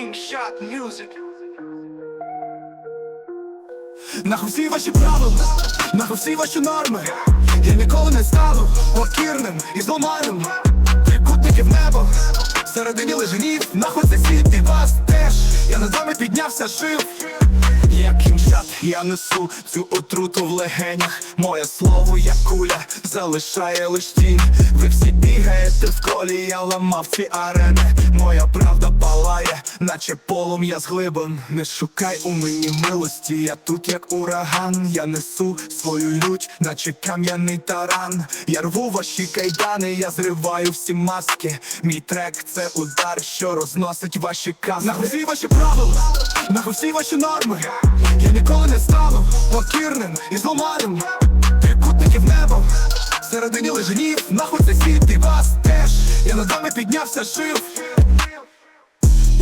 King Shot Music. Нахуй всі ваші правила, нахуй всі ваші норми. Я ніколи не стану покірним і зламаним. Трикутники в небо, всередині лежанів, нахуй це світ і вас теж. Я над вами піднявся, жив. Як кінчат, я несу цю отруту в легенях. Моє слово, як куля, залишає лиш тінь. Ви всі бігаєте в колі, я ламав ці арени. Моя правда наче полум'я з глибин. Не шукай у мені милості, я тут як ураган. Я несу свою лють, наче кам'яний таран. Я рву ваші кайдани, я зриваю всі маски. Мій трек це удар, що розносить ваші казки. Нахуй всі ваші правила, нахуй всі ваші норми. Я ніколи не стану покірним і зламаним. Трикутники в небо, всередині лежанів, нахуй це світ і вас теж. Я над вами піднявся, жив.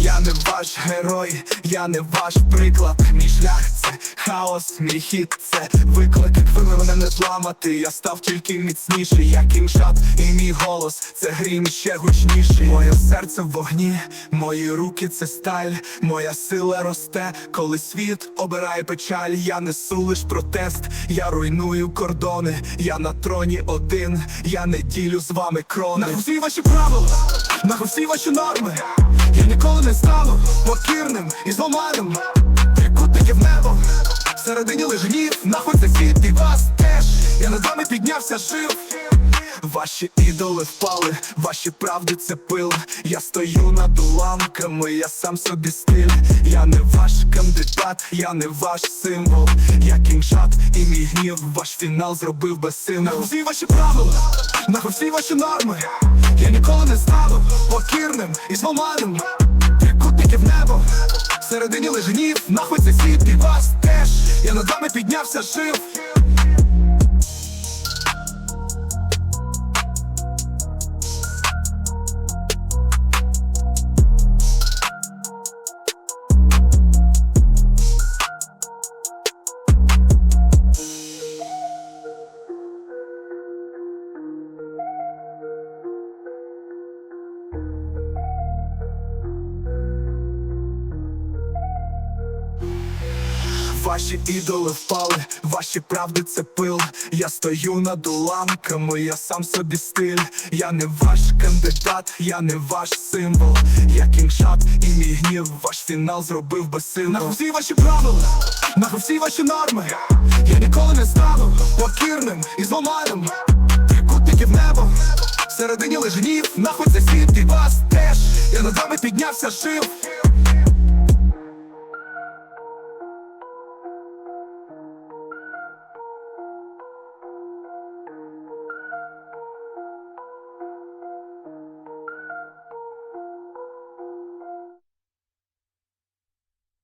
Я не ваш герой, я не ваш приклад. Мій шлях це хаос, мій хід це виклик. Ви мене не зламати, я став тільки міцніший, як кіншат, і мій голос це грім ще гучніший. Моє серце в вогні, мої руки це сталь, моя сила росте, коли світ обирає печаль. Я несу лиш протест, я руйную кордони, я на троні один, я не ділю з вами крони. Нахуй всі ваші правила, нахуй всі ваші норми. Я ніколи не стану покірним і зламаним. Трикутники в небо, всередині лежанів, нахуй це світ і вас теж. Я над вами піднявся, жив. Ваші ідоли впали, ваші правди це пил. Я стою над уламками, я сам собі стиль. Я не ваш кандидат, я не ваш символ. Я мій гнів, ваш фінал зробив безсилим Нахуй всі ваші правила, нахуй всі ваші норми. Я ніколи не стану покірним і зламаним. Трикутники в небо, всередині лежанів, нахуй це світ і вас теж. Я над вами піднявся, жив Ваші ідоли впали, ваші правди це пил. Я стою над уламками, я сам собі стиль. Я не ваш кандидат, я не ваш символ. Я кіншат і мій гнів, ваш фінал зробив безсилим. Нахуй всі ваші правила, нахуй всі ваші норми. Я ніколи не стану покірним і зламаним. Трикутники в небо, всередині лежанів, нахуй це світ і вас теж. Я над вами піднявся, жив.